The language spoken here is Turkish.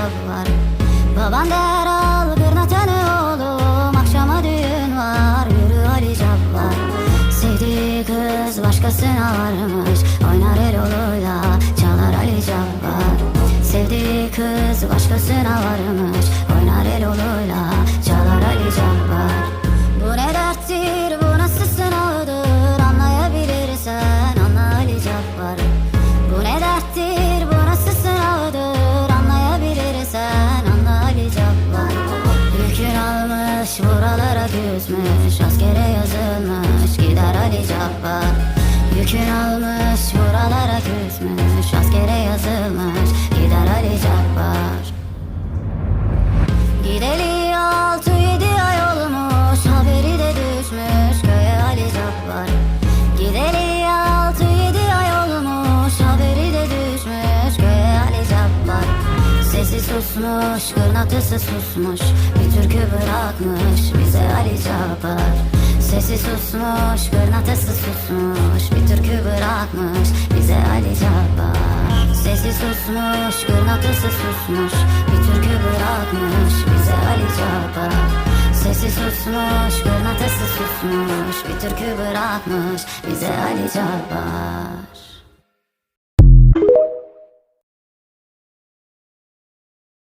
Cabbar Baban der al gırnaçanı oğlum Akşama düğün var yürü Ali Cabbar. Sevdiği kız başkasına varmış Oynar el oluyla çalar Ali Cabbar. Sevdiği kız başkasına varmış Oynar el oluyla Yükün almış buralara küsmüş Askere yazılmış gider Ali Cabbar. Gideli altı yedi ay olmuş Haberi de düşmüş köye Ali Cabbar. Gideli altı yedi ay olmuş Haberi de düşmüş köye Ali Cabbar. Sesi susmuş kırnatısı susmuş Bir türkü bırakmış bize Ali Cabbar. Sesi susmuş kırnatısı Susmuş kırnatısı susmuş. Bir türkü bırakmış bize Ali Cabbar Sesi susmuş kırnatısı susmuş. Bir türkü bırakmış bize Ali Cabbar